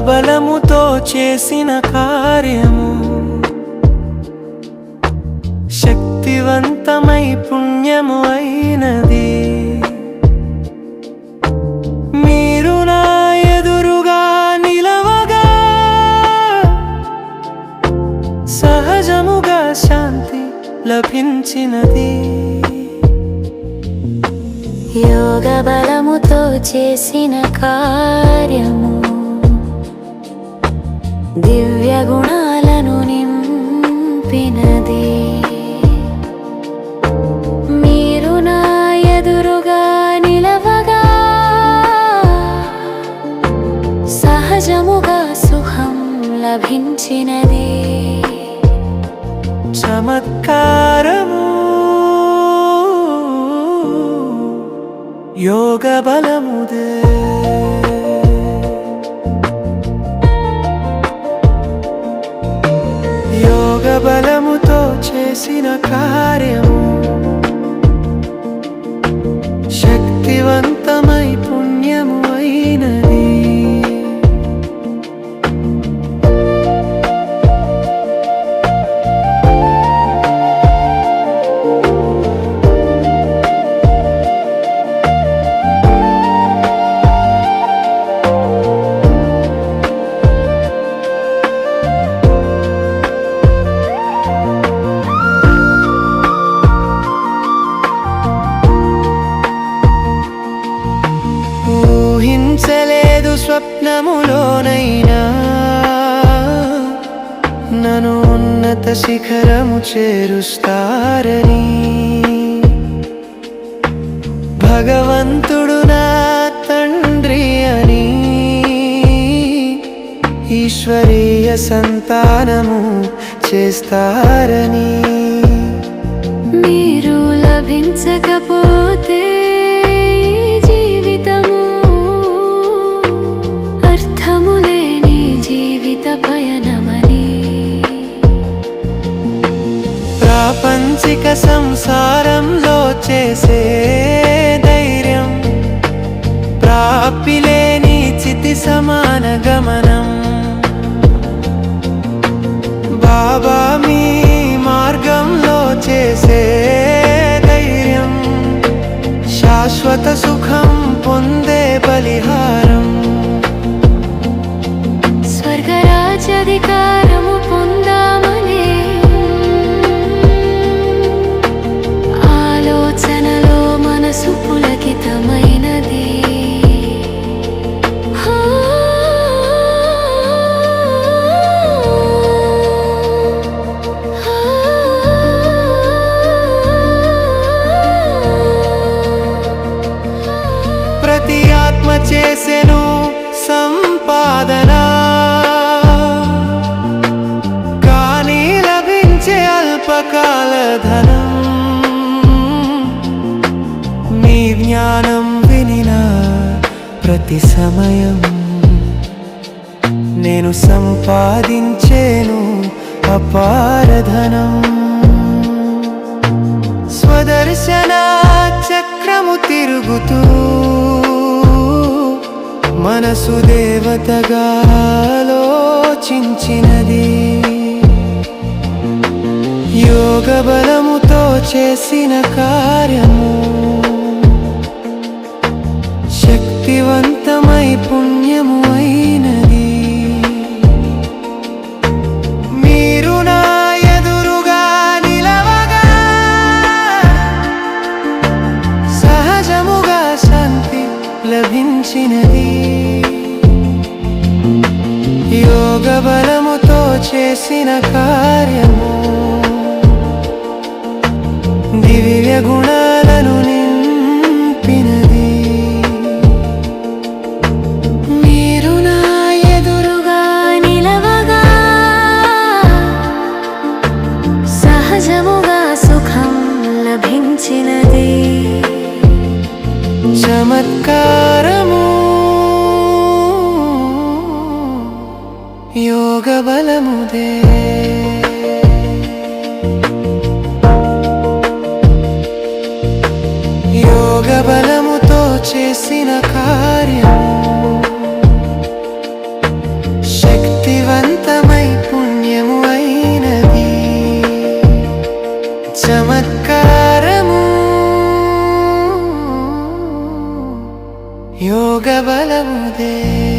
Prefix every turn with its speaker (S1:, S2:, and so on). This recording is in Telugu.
S1: బలముతో చేసిన కార్యము. శక్తివంతమై పుణ్యము అయినది. మీరు నా ఎదురుగా నిలవగా. సహజముగా శాంతి లభించినది.
S2: యోగ బలముతో చేసిన కార్యము. దివ్య గుణాలను నింపినది. మీరు నా ఎదురుగా నిలవగా సహజముగా సుఖం లభించినది.
S1: చమత్కారము యోగ బలముదే ఊహించలేదు స్వప్నములోనైనా. నన్ను ఉన్నత శిఖరము చేరుస్తారని. భగవంతుడు నా తండ్రి అని. ఈశ్వరీయ సంతానము చేస్తారని.
S2: మీరు లభించకపోతే
S1: ప్రాపంచిక సంసారంలో చేసే ధైర్యం ప్రాప్తిలేని చితి సమాన గమనం. బాబా మీ మార్గంలో చేసే ధైర్యం శాశ్వత సుఖం పొందే బలిహారం.
S2: స్వర్గరాజ్యాధికారము
S1: అల్పకాల మీ జ్ఞానం వినిన ప్రతి సమయం నేను సంపాదించేను అపారధనం స్వదర్శన చక్రము తిరుగుతూ మనసు దేవతగా ఆలోచించినది యోగ బలముతో చేసిన కార్యము. శక్తివంతమై పుణ్యము అయినది. మీరు నా ఎదురుగా నిలవగా సహజముగా శాంతి లభించినది. యోగ బలముతో చేసిన కార్యము. దివ్య గుణాలను నింపినది.
S2: మీరు నా ఎదురుగా నిలవగా సహజముగా సుఖం లభించినది.
S1: చమత్కారము బలముతో చేసిన కార్యం శక్తివంతమై పుణ్యము అయినది. చమత్కారము. యోగ బలముదే